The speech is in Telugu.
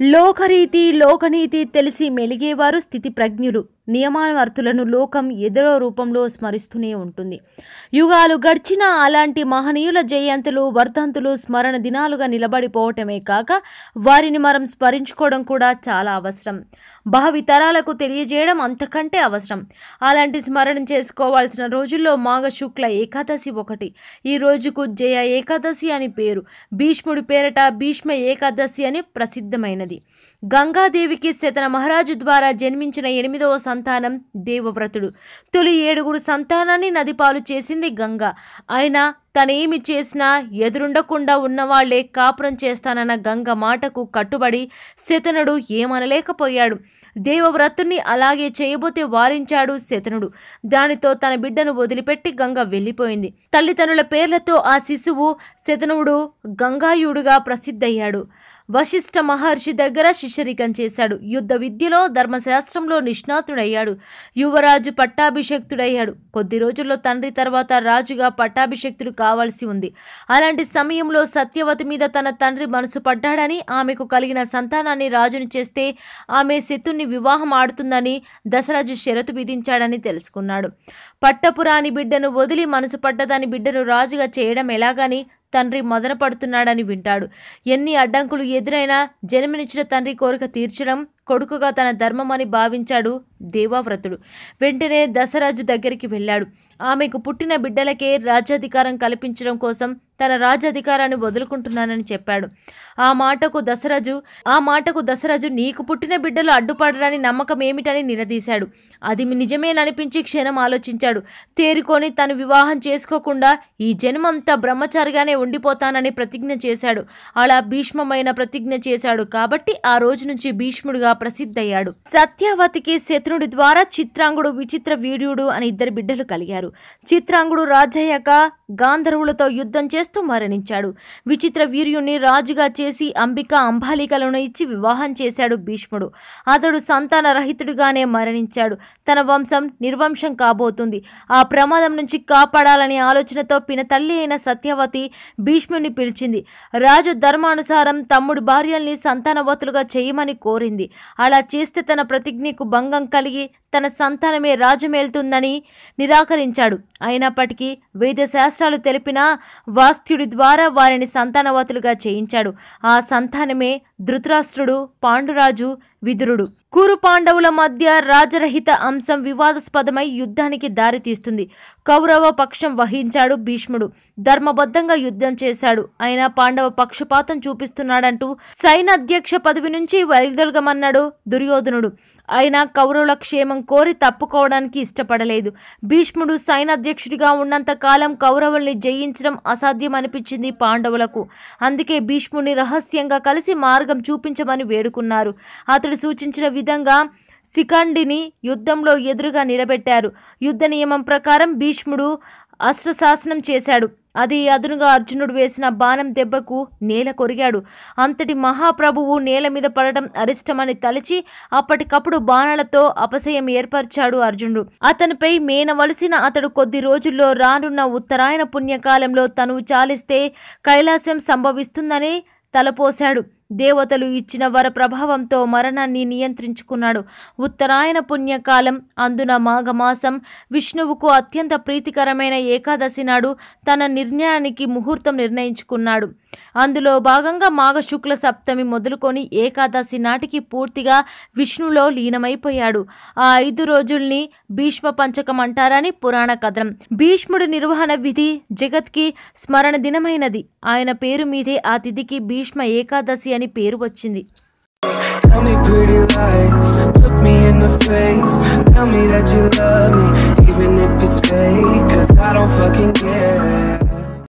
లోకరీతి లోకనీతి తెలిసి మెలిగేవారు స్థితి ప్రజ్ఞులు నియమావర్తులను లోకం ఎదరో రూపంలో స్మరిస్తూనే ఉంటుంది. యుగాలు గడిచిన అలాంటి మహనీయుల జయంతులు వర్ధంతులు స్మరణ దినాలుగా నిలబడిపోవటమే కాక వారిని మనం స్మరించుకోవడం కూడా చాలా అవసరం. భావితరాలకు తెలియజేయడం అంతకంటే అవసరం. అలాంటి స్మరణ చేసుకోవాల్సిన రోజుల్లో మాఘ శుక్ల ఏకాదశి ఒకటి. ఈ రోజుకు జయ ఏకాదశి అని పేరు. భీష్ముడి పేరట భీష్మ ఏకాదశి అని ప్రసిద్ధమైనది. గంగాదేవికి శతన మహారాజు ద్వారా జన్మించిన ఎనిమిదవ సంతానం దేవవ్రతుడు. తొలి ఏడుగురు సంతానాన్ని నదిపాలు చేసింది గంగ. ఆయన తనేమి చేసినా ఎదురుండకుండా ఉన్నవాళ్ళే కాపురం చేస్తానన్న గంగ మాటకు కట్టుబడి శతనుడు ఏమనలేకపోయాడు. దేవవ్రతుణ్ణి అలాగే చేయబోతే వారించాడు శతనుడు దానితో తన బిడ్డను వదిలిపెట్టి గంగ వెళ్ళిపోయింది. తల్లిదండ్రుల పేర్లతో ఆ శిశువు శతనుడు గంగాయుడుగా ప్రసిద్ధయ్యాడు. వశిష్ఠ మహర్షి దగ్గర శిష్యరికం చేశాడు. యుద్ధ విద్యలో ధర్మశాస్త్రంలో నిష్ణాతుడయ్యాడు. యువరాజు పట్టాభిషక్తుడయ్యాడు. కొద్ది రోజుల్లో తండ్రి తర్వాత రాజుగా పట్టాభిషక్తుడు కావాల్సి ఉంది. అలాంటి సమయంలో సత్యవతి మీద తన తండ్రి మనసు పడ్డాడని ఆమెకు కలిగిన సంతానాన్ని రాజుని చేస్తే ఆమె శత్రుని వివాహం ఆడుతుందని దశరాజు షరతు విధించాడని తెలుసుకున్నాడు. పట్టపురాని బిడ్డను వదిలి మనసు పడ్డదాని బిడ్డను రాజుగా చేయడం ఎలాగని తండ్రి మదన పడుతున్నాడని వింటాడు. ఎన్ని అడ్డంకులు ఎదురైనా జన్మనిచ్చిన తండ్రి కోరిక తీర్చడం కొడుకుగా తన ధర్మమని భావించాడు దేవావ్రతుడు. వెంటనే దశరాజు దగ్గరికి వెళ్ళాడు. ఆమెకు పుట్టిన బిడ్డలకే రాజ్యాధికారం కల్పించడం కోసం తన రాజ్యాధికారాన్ని వదులుకుంటున్నానని చెప్పాడు. ఆ మాటకు దశరాజు ఆ మాటకు దశరాజు నీకు పుట్టిన బిడ్డలు అడ్డుపడరని నమ్మకం ఏమిటని నిలదీశాడు. అది నిజమేననిపించి క్షణం ఆలోచించాడు. తేరుకొని తను వివాహం చేసుకోకుండా ఈ జన్మంతా బ్రహ్మచారిగానే ఉండిపోతానని ప్రతిజ్ఞ చేశాడు. అలా భీష్మమైన ప్రతిజ్ఞ చేశాడు కాబట్టి ఆ రోజు నుంచి భీష్ముడుగా ప్రసిద్ధయ్యాడు. సత్యవతికి శత్రుడి ద్వారా చిత్రాంగుడు విచిత్ర వీర్యుడు అని ఇద్దరు బిడ్డలు కలిగారు. చిత్రాంగుడు రాజయ్యాక గాంధర్వులతో యుద్ధం చేస్తూ మరణించాడు. విచిత్ర వీర్యుణ్ణి రాజుగా చేసి అంబిక అంబాలికలను ఇచ్చి వివాహం చేశాడు భీష్ముడు. అతడు సంతాన రహితుడిగానే మరణించాడు. తన వంశం నిర్వంశం కాబోతుంది. ఆ ప్రమాదం నుంచి కాపాడాలనే ఆలోచనతో పిన తల్లి అయిన సత్యవతి భీష్ముని పిలిచింది. రాజు ధర్మానుసారం తమ్ముడి భార్యల్ని సంతానవతులుగా చేయమని కోరింది. అలా చేస్తే తన ప్రతిజ్ఞకు భంగం కలిగి తన సంతానమే రాజమేలుతుందని నిరాకరించాడు. అయినప్పటికీ వేద శాస్త్రాలు తెలిపిన వాస్త్యుడి ద్వారా వారిని సంతానవతులుగా చేయించాడు. ఆ సంతానమే ధృతరాష్ట్రుడు పాండురాజు విదురుడు. కురు పాండవుల మధ్య రాజరహిత అంశం వివాదాస్పదమై యుద్ధానికి దారితీస్తుంది కౌరవ పక్షం వహించాడు భీష్ముడు. ధర్మబద్ధంగా యుద్ధం చేశాడు. అయినా పాండవ పక్షపాతం చూపిస్తున్నాడంటూ సైనాధ్యక్ష పదవి నుంచి వైదొలగమన్నాడు దుర్యోధనుడు. అయినా కౌరవుల క్షేమం కోరి తప్పుకోవడానికి ఇష్టపడలేదు. భీష్ముడు సైనాధ్యక్షుడిగా ఉన్నంత కాలం కౌరవుల్ని జయించడం అసాధ్యం అనిపించింది పాండవులకు. అందుకే భీష్ముడిని రహస్యంగా కలిసి మార్గం చూపించమని వేడుకున్నారు. అతడు సూచించిన విధంగా శిఖండిని యుద్ధంలో ఎదురుగా నిలబెట్టారు. యుద్ధ నియమం ప్రకారం భీష్ముడు అస్త్రశాసనం చేశాడు. అది అదునుగా అర్జునుడు వేసిన బాణం దెబ్బకు నేల కొరిగాడు. అంతటి మహాప్రభువు నేల మీద పడడం అరిష్టమని తలచి అప్పటికప్పుడు బాణాలతో అపశయం ఏర్పరిచాడు అర్జునుడు. అతనిపై మేనవలసిన అతడు కొద్ది రోజుల్లో రానున్న ఉత్తరాయణ పుణ్యకాలంలో తనువు చాలిస్తే కైలాసం సంభవిస్తుందని తలపోశాడు. దేవతలు ఇచ్చిన వర ప్రభావంతో మరణాన్ని నియంత్రించుకున్నాడు. ఉత్తరాయణ పుణ్యకాలం అందున మాఘమాసం విష్ణువుకు అత్యంత ప్రీతికరమైన ఏకాదశి నాడు తన నిర్ణయానికి ముహూర్తం నిర్ణయించుకున్నాడు. అందులో భాగంగా మాఘ శుక్ల సప్తమి మొదలుకొని ఏకాదశి నాటికి పూర్తిగా విష్ణులో లీనమైపోయాడు. ఆ ఐదు రోజుల్ని భీష్మ పంచకం అంటారని పురాణ కథనం. భీష్ముడి నిర్వహణ విధి జగత్కి స్మరణ దినమైనది. ఆయన పేరు మీదే ఆ తిథికి భీష్మ ఏకాదశి అని పేరు వచ్చింది Tell me pretty lies, look me in the face. Tell me that you love me, even if it's fake. Cause I don't fucking care.